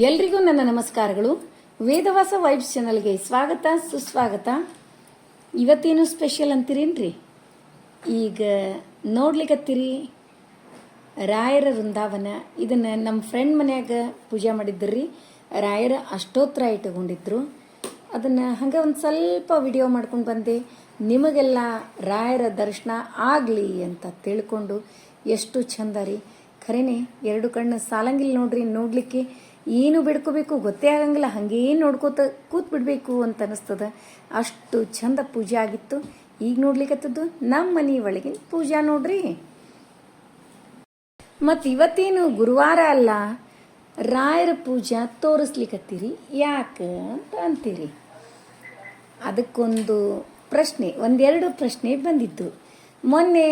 ಎಲ್ರಿಗೂ ನನ್ನ ನಮಸ್ಕಾರಗಳು. ವೇದವಾಸ ವೈಬ್ಸ್ ಚಾನಲ್ಗೆ ಸ್ವಾಗತ, ಸುಸ್ವಾಗತ. ಇವತ್ತೇನು ಸ್ಪೆಷಲ್ ಅಂತೀರೇನ್ರಿ? ಈಗ ನೋಡ್ಲಿಕ್ಕತ್ತೀರಿ ರಾಯರ ವೃಂದಾವನ. ಇದನ್ನ ನಮ್ಮ ಫ್ರೆಂಡ್ ಮನ್ಯಾಗ ಪೂಜೆ ಮಾಡಿದ್ರಿ ರಾಯರ ಅಷ್ಟೋತ್ತರ ಇಟ್ಟುಕೊಂಡಿದ್ರು. ಅದನ್ನ ಹಂಗೆ ಒಂದು ಸ್ವಲ್ಪ ವಿಡಿಯೋ ಮಾಡ್ಕೊಂಡು ಬಂದೆ. ನಿಮಗೆಲ್ಲ ರಾಯರ ದರ್ಶನ ಆಗಲಿ ಅಂತ ತಿಳ್ಕೊಂಡು ಎಷ್ಟು ಚಂದ ರೀ. ಖರೇನೆ, ಎರಡು ಕಣ್ಣು ಸಾಲಂಗಿಲ್ಲ ನೋಡ್ರಿ, ನೋಡ್ಲಿಕ್ಕೆ ಏನು ಬಿಡ್ಕೋಬೇಕು? ಗೊತ್ತೇ ಆಗಂಗಿಲ್ಲ. ಹಂಗೇ ನೋಡ್ಕೋತ ಕೂತ್ ಬಿಡಬೇಕು ಅಂತ ಅನಿಸ್ತದ. ಅಷ್ಟು ಚಂದ ಪೂಜೆ ಆಗಿತ್ತು. ಈಗ ನೋಡ್ಲಿಕ್ಕತ್ತದ್ದು ನಮ್ಮ ಮನೆ ಒಳಗಿನ ಪೂಜಾ ನೋಡ್ರಿ. ಮತ್ತು ಇವತ್ತೇನು ಗುರುವಾರ ಅಲ್ಲ, ರಾಯರ ಪೂಜಾ ತೋರಿಸ್ಲಿಕ್ಕತ್ತೀರಿ ಯಾಕೆ ಅಂತ ಅಂತೀರಿ. ಅದಕ್ಕೊಂದು ಪ್ರಶ್ನೆ, ಒಂದೆರಡು ಪ್ರಶ್ನೆ ಬಂದಿದ್ದು. ಮೊನ್ನೆ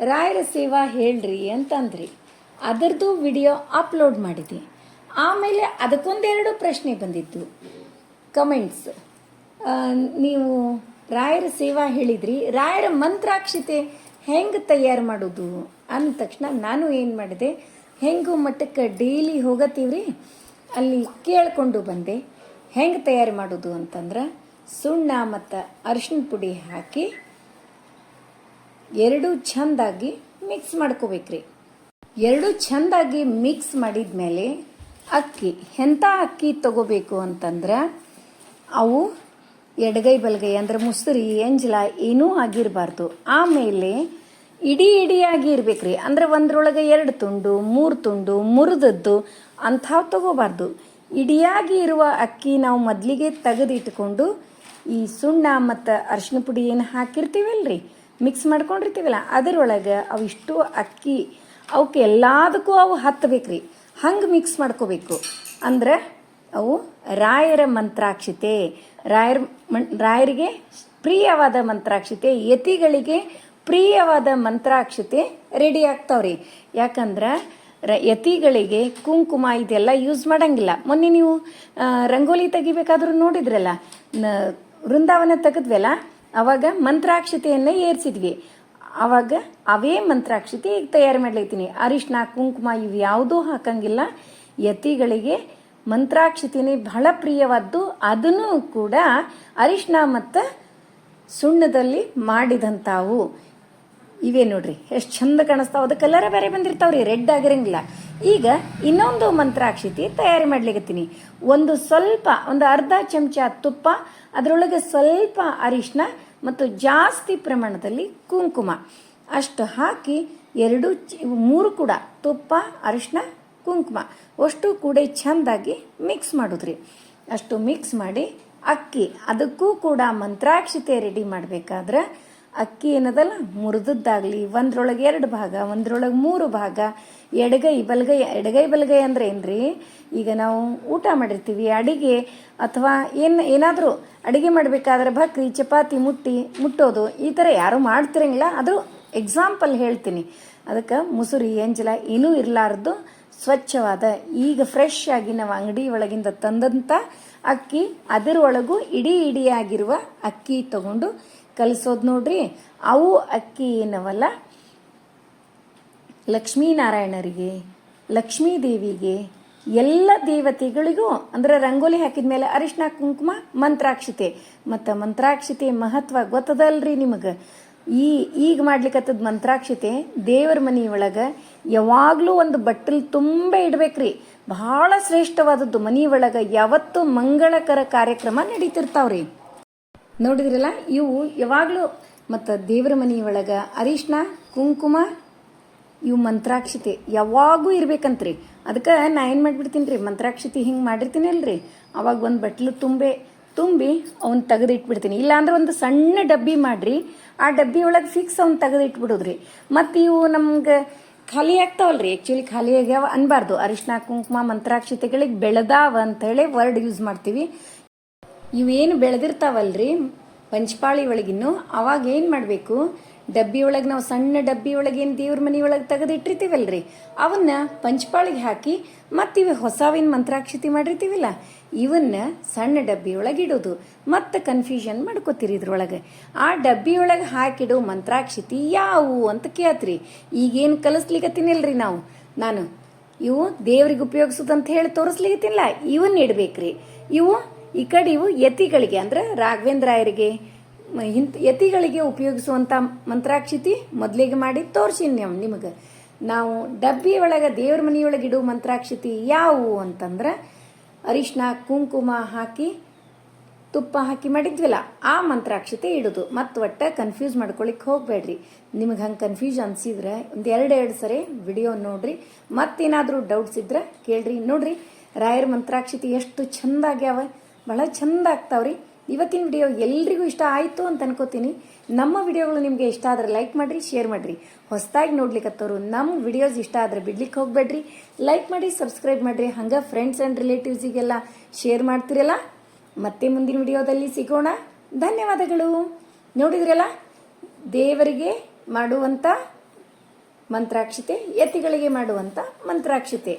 ರಾಯರ ಸೇವಾ ಹೇಳ್ರಿ ಅಂತಂದ್ರಿ. ಅದರದು ವಿಡಿಯೋ ಅಪ್ಲೋಡ್ ಮಾಡಿದೆ. ಆಮೇಲೆ ಅದಕ್ಕೊಂದೆರಡು ಪ್ರಶ್ನೆ ಬಂದಿತ್ತು. ಕಮೆಂಟ್ಸ್ ನೀವು ರಾಯರ ಸೇವಾ ಹೇಳಿದ್ರಿ. ರಾಯರ ಮಂತ್ರಾಕ್ಷತೆ ಹೆಂಗೆ ತಯಾರು ಮಾಡೋದು? ಅಂದ ತಕ್ಷಣ ನಾನು ಏನು ಮಾಡಿದೆ? ಹೆಂಗು ಮಟ್ಟಕ್ಕೆ ಡೈಲಿ ಹೋಗತ್ತೀವ್ರಿ? ಅಲ್ಲಿ ಕೇಳಿಕೊಂಡು ಬಂದೆ. ಹೆಂಗೆ ತಯಾರು ಮಾಡೋದು ಅಂತಂದ್ರೆ ಸುಣ್ಣ ಮತ್ತು ಅರಶಿನ ಪುಡಿ ಹಾಕಿ ಎರಡು ಚೆಂದಾಗಿ ಮಿಕ್ಸ್ ಮಾಡ್ಕೋಬೇಕ್ರಿ. ಎರಡು ಚೆಂದಾಗಿ ಮಿಕ್ಸ್ ಮಾಡಿದ್ಮೇಲೆ ಅಕ್ಕಿ ಎಂಥ ಅಕ್ಕಿ ತಗೋಬೇಕು ಅಂತಂದ್ರೆ ಅವು ಎಡಗೈ ಬಲಗೈ ಅಂದ್ರೆ ಮುಸುರಿ, ಎಂಜಲ ಏನೂ ಆಗಿರಬಾರ್ದು. ಆಮೇಲೆ ಇಡೀ ಇಡಿಯಾಗಿ ಇರ್ಬೇಕ್ರಿ. ಅಂದ್ರೆ ಒಂದ್ರೊಳಗೆ ಎರಡು ತುಂಡು, ಮೂರು ತುಂಡು, ಮುರಿದದ್ದು ಅಂಥವು ತಗೋಬಾರ್ದು. ಇಡಿಯಾಗಿ ಇರುವ ಅಕ್ಕಿ ನಾವು ಮೊದಲಿಗೆ ತೆಗೆದಿಟ್ಕೊಂಡು ಈ ಸುಣ್ಣ ಮತ್ತು ಅರಿಶಿನ ಪುಡಿ ಏನು ಹಾಕಿರ್ತೀವಲ್ರಿ? ಮಿಕ್ಸ್ ಮಾಡ್ಕೊಂಡಿರ್ತೀವಲ್ಲ, ಅದರೊಳಗೆ ಅವಿಷ್ಟು ಅಕ್ಕಿ ಅವಕ್ಕೆ ಎಲ್ಲದಕ್ಕೂ ಅವು ಹತ್ತಬೇಕ್ರಿ ಹಂಗೆ ಮಿಕ್ಸ್ ಮಾಡ್ಕೋಬೇಕು. ಅಂದ್ರೆ ಅವು ರಾಯರ ಮಂತ್ರಾಕ್ಷತೆ. ರಾಯರ್ ಮಣ್ ರಾಯರಿಗೆ ಪ್ರಿಯವಾದ ಮಂತ್ರಾಕ್ಷತೆ, ಯತಿಗಳಿಗೆ ಪ್ರಿಯವಾದ ಮಂತ್ರಾಕ್ಷತೆ ರೆಡಿ ಆಗ್ತಾವ್ರಿ. ಯಾಕಂದ್ರೆ ರ, ಯತಿಗಳಿಗೆ ಕುಂಕುಮ ಇದೆಲ್ಲ ಯೂಸ್ ಮಾಡಂಗಿಲ್ಲ. ಮೊನ್ನೆ ನೀವು ರಂಗೋಲಿ ತೆಗಿಬೇಕಾದ್ರೂ ನೋಡಿದ್ರಲ್ಲ? ವೃಂದಾವನ ತೆಗೆದ್ವಲ್ಲ? ಅವಾಗ ಮಂತ್ರಾಕ್ಷತೆಯನ್ನು ಏರಿಸಿದ್ವಿ. ಅವಾಗ ಅವೇ ಮಂತ್ರಾಕ್ಷತೆ ಈಗ ತಯಾರು ಮಾಡ್ಲೈತೀನಿ. ಅರಿಶಿನ, ಕುಂಕುಮ ಇವು ಯಾವುದೂ ಹಾಕಂಗಿಲ್ಲ. ಯತಿಗಳಿಗೆ ಮಂತ್ರಾಕ್ಷತೆನೇ ಬಹಳ ಪ್ರಿಯವಾದ್ದು. ಅದನ್ನು ಕೂಡ ಅರಿಶಿನ ಮತ್ತು ಸುಣ್ಣದಲ್ಲಿ ಮಾಡಿದಂಥವು ಇವೇ ನೋಡ್ರಿ, ಎಷ್ಟು ಚಂದ ಕಾಣಿಸ್ತಾವ. ಅದು ಕಲರ ಬೇರೆ ಬಂದಿರ್ತಾವ್ರಿ, ರೆಡ್ ಆಗಿರಂಗಿಲ್ಲ. ಈಗ ಇನ್ನೊಂದು ಮಂತ್ರಾಕ್ಷತೆ ತಯಾರಿ ಮಾಡ್ಲಿಕತ್ತೀನಿ. ಒಂದು ಸ್ವಲ್ಪ, ಒಂದು ಅರ್ಧ ಚಮಚ ತುಪ್ಪ, ಅದರೊಳಗೆ ಸ್ವಲ್ಪ ಅರಿಶಿನ ಮತ್ತು ಜಾಸ್ತಿ ಪ್ರಮಾಣದಲ್ಲಿ ಕುಂಕುಮ. ಅಷ್ಟು ಹಾಕಿ ಎರಡು ಮೂರು ಕೂಡ ತುಪ್ಪ ಅರಿಶಿನ ಕುಂಕುಮ. ಅಷ್ಟು ಕೂಡ ಚೆಂದಾಗಿ ಮಿಕ್ಸ್ ಮಾಡಿದ್ರಿ. ಅಷ್ಟು ಮಿಕ್ಸ್ ಮಾಡಿ ಅಕ್ಕಿ. ಅದಕ್ಕೂ ಕೂಡ ಮಂತ್ರಾಕ್ಷತೆ ರೆಡಿ ಮಾಡಬೇಕಾದ್ರೆ ಅಕ್ಕಿ ಏನದಲ್ಲ, ಮುರಿದದ್ದಾಗಲಿ, ಒಂದ್ರೊಳಗೆ ಎರಡು ಭಾಗ, ಒಂದ್ರೊಳಗೆ ಮೂರು ಭಾಗ, ಎಡಗೈ ಬಲಗೈ ಎಡಗೈ ಬಲಗೈ ಅಂದ್ರೆ ಏನ್ರಿ? ಈಗ ನಾವು ಊಟ ಮಾಡಿರ್ತೀವಿ, ಅಡಿಗೆ ಅಥವಾ ಏನು, ಏನಾದರೂ ಅಡಿಗೆ ಮಾಡಬೇಕಾದ್ರೆ ಭಕ್ರಿ ಚಪಾತಿ, ಮುಟ್ಟಿ, ಮುಟ್ಟೋದು, ಈ ಥರ ಯಾರು ಮಾಡ್ತಿರಂಗಿಲ್ಲ. ಅದು ಎಕ್ಸಾಂಪಲ್ ಹೇಳ್ತೀನಿ. ಅದಕ್ಕೆ ಮುಸುರಿ ಎಂಜಲ ಏನೂ ಇರಲಾರ್ದು ಸ್ವಚ್ಛವಾದ, ಈಗ ಫ್ರೆಶ್ ಆಗಿ ನಾವು ಅಂಗಡಿ ಒಳಗಿಂದ ತಂದಂಥ ಅಕ್ಕಿ, ಅದರೊಳಗೂ ಇಡೀ ಇಡಿಯಾಗಿರುವ ಅಕ್ಕಿ ತಗೊಂಡು ಕಲಿಸೋದು ನೋಡ್ರಿ. ಅವು ಅಕ್ಕಿ ಏನವಲ್ಲ? ಲಕ್ಷ್ಮೀನಾರಾಯಣರಿಗೆ ಲಕ್ಷ್ಮೀ ದೇವಿಗೆ ಎಲ್ಲ ದೇವತೆಗಳಿಗೂ, ಅಂದ್ರೆ ರಂಗೋಲಿ ಹಾಕಿದ ಮೇಲೆ ಅರಿಶಿನ ಕುಂಕುಮ, ಮಂತ್ರಾಕ್ಷತೆ. ಮತ್ತು ಮಂತ್ರಾಕ್ಷತೆ ಮಹತ್ವ ಗೊತ್ತದಲ್ರಿ ನಿಮಗೆ? ಈ, ಈಗ ಮಾಡ್ಲಿಕ್ಕತ್ತದ ಮಂತ್ರಾಕ್ಷತೆ ದೇವರ ಒಳಗೆ ಯಾವಾಗಲೂ ಒಂದು ಬಟ್ಟಲ್ ತುಂಬ ಇಡ್ಬೇಕ್ರಿ. ಬಹಳ ಶ್ರೇಷ್ಠವಾದದ್ದು ಮನೆ ಒಳಗೆ ಯಾವತ್ತೂ ಮಂಗಳಕರ ಕಾರ್ಯಕ್ರಮ ನಡೀತಿರ್ತಾವ್ರಿ. ನೋಡಿದ್ರಲ್ಲ? ಇವು ಯಾವಾಗಲೂ ಮತ್ತು ದೇವರ ಮನೆಯೊಳಗೆ ಅರಿಶಿನ ಕುಂಕುಮ, ಇವು ಮಂತ್ರಾಕ್ಷತೆ ಯಾವಾಗೂ ಇರ್ಬೇಕಂತ್ರಿ. ಅದಕ್ಕೆ ನಾ ಏನು ಮಾಡಿಬಿಡ್ತೀನಿ ರೀ ಮಂತ್ರಾಕ್ಷತೆ ಹಿಂಗೆ ಮಾಡಿರ್ತೀನಲ್ರಿ. ಅವಾಗ ಒಂದು ಬಟ್ಲು ತುಂಬೆ, ತುಂಬಿ ಅವನ್ನ ತೆಗೆದಿಟ್ಬಿಡ್ತೀನಿ. ಇಲ್ಲಾಂದ್ರೆ ಒಂದು ಸಣ್ಣ ಡಬ್ಬಿ ಮಾಡ್ರಿ. ಆ ಡಬ್ಬಿ ಒಳಗೆ ಫಿಕ್ಸ್ ಅವ್ನ ತೆಗೆದು ಇಟ್ಬಿಡೋದ್ರಿ ಮತ್ತು ಇವು ನಮ್ಗೆ ಖಾಲಿ ಆಗ್ತಾವಲ್ರಿ. ಆ್ಯಕ್ಚುಲಿ ಖಾಲಿ ಆಗ್ಯಾವ ಅನ್ಬಾರ್ದು. ಅರಿಶಿನ ಕುಂಕುಮ, ಮಂತ್ರಾಕ್ಷತೆಗಳಿಗೆ ಬೆಳೆದಾವ ಅಂತೇಳಿ ವರ್ಡ್ ಯೂಸ್ ಮಾಡ್ತೀವಿ. ಇವೇನು ಬೆಳೆದಿರ್ತಾವಲ್ರಿ? ಪಂಚಪಾಳಿ ಒಳಗಿನ್ನು ಅವಾಗ ಏನು ಮಾಡಬೇಕು? ಡಬ್ಬಿ ಒಳಗೆ ನಾವು ಸಣ್ಣ ಡಬ್ಬಿ ಒಳಗೆ ಏನು ದೇವ್ರ ಮನೆ ಒಳಗೆ ತೆಗೆದು ಇಟ್ಟಿರ್ತೀವಲ್ರಿ ಅವನ್ನ ಪಂಚಪಾಳಿಗೆ ಹಾಕಿ ಮತ್ತಿವೆ ಹೊಸವೇನು ಮಂತ್ರಾಕ್ಷತೆ ಮಾಡಿರ್ತೀವಲ್ಲ? ಇವನ್ನ ಸಣ್ಣ ಡಬ್ಬಿ ಒಳಗೆ ಇಡೋದು. ಮತ್ತೆ ಕನ್ಫ್ಯೂಷನ್ ಮಾಡ್ಕೋತೀರಿ ಇದ್ರೊಳಗೆ. ಆ ಡಬ್ಬಿ ಒಳಗೆ ಹಾಕಿಡೋ ಮಂತ್ರಾಕ್ಷತೆ ಯಾವುವು ಅಂತ ಕೇಳ್ತ್ರಿ. ಈಗೇನು ಕಲಿಸ್ಲಿಕ್ಕತ್ತೀನಿಲ್ರಿ ನಾವು? ನಾನು, ಇವು ದೇವ್ರಿಗೆ ಉಪಯೋಗಿಸೋದಂತ ಹೇಳಿ ತೋರಿಸ್ಲಿಕ್ಕಿಲ್ಲ ಇವನ್ನ ಇಡ್ಬೇಕ್ರಿ. ಇವು ಈ ಇವು ಯತಿಗಳಿಗೆ, ಅಂದ್ರೆ ರಾಘವೇಂದ್ರಾಯರಿಗೆ ಇಂಥ ಯತಿಗಳಿಗೆ ಉಪಯೋಗಿಸುವಂಥ ಮಂತ್ರಾಕ್ಷಿತಿ ಮೊದಲಿಗೆ ಮಾಡಿ ತೋರಿಸಿನಿ ನೀವು, ನಿಮಗೆ. ನಾವು ಡಬ್ಬಿ ಒಳಗೆ ದೇವ್ರ ಮನೆಯೊಳಗೆ ಇಡುವ ಮಂತ್ರಾಕ್ಷಿತಿ ಯಾವುವು ಅಂತಂದ್ರೆ ಅರಿಶಿನ ಕುಂಕುಮ ಹಾಕಿ, ತುಪ್ಪ ಹಾಕಿ ಮಾಡಿದ್ವಲ್ಲ, ಆ ಮಂತ್ರಾಕ್ಷತೆ ಇಡೋದು. ಮತ್ತು ಒಟ್ಟ ಕನ್ಫ್ಯೂಸ್ ಮಾಡ್ಕೊಳಿಕ್ ಹೋಗಬೇಡ್ರಿ. ನಿಮಗೆ ಹಂಗೆ ಕನ್ಫ್ಯೂಸ್ ಅನ್ಸಿದ್ರೆ ಒಂದು ಎರಡು ಎರಡು ಸರಿ ವಿಡಿಯೋ ನೋಡ್ರಿ. ಮತ್ತೇನಾದರೂ ಡೌಟ್ಸ್ ಇದ್ರೆ ಕೇಳ್ರಿ. ನೋಡ್ರಿ, ರಾಯರ ಮಂತ್ರಾಕ್ಷತೆ ಎಷ್ಟು ಚಂದ ಆಗ್ಯಾವ ಭಾಳ ಚಂದ ಆಗ್ತಾವ್ರಿ. ಇವತ್ತಿನ ವಿಡಿಯೋ ಎಲ್ರಿಗೂ ಇಷ್ಟ ಆಯಿತು ಅಂತ ಅನ್ಕೋತೀನಿ. ನಮ್ಮ ವಿಡಿಯೋಗಳು ನಿಮಗೆ ಇಷ್ಟ ಆದ್ರೆ ಲೈಕ್ ಮಾಡಿರಿ ಶೇರ್ ಮಾಡಿರಿ. ಹೊಸದಾಗಿ ನೋಡ್ಲಿಕ್ಕತ್ತವರು ನಮ್ಮ ವಿಡಿಯೋಸ್ ಇಷ್ಟ ಆದ್ರೆ ಬಿಡ್ಲಿಕ್ಕೆ ಹೋಗ್ಬೇಡ್ರಿ. ಲೈಕ್ ಮಾಡಿ ಸಬ್ಸ್ಕ್ರೈಬ್ ಮಾಡಿರಿ. ಹಂಗೆ ಫ್ರೆಂಡ್ಸ್ ಆ್ಯಂಡ್ ರಿಲೇಟಿವ್ಸಿಗೆಲ್ಲ ಶೇರ್ ಮಾಡ್ತಿರಲ್ಲ? ಮತ್ತೆ ಮುಂದಿನ ವಿಡಿಯೋದಲ್ಲಿ ಸಿಗೋಣ. ಧನ್ಯವಾದಗಳು. ನೋಡಿದ್ರಲ್ಲ? ದೇವರಿಗೆ ಮಾಡುವಂಥ ಮಂತ್ರಾಕ್ಷತೆ, ಯತಿಗಳಿಗೆ ಮಾಡುವಂಥ ಮಂತ್ರಾಕ್ಷತೆ.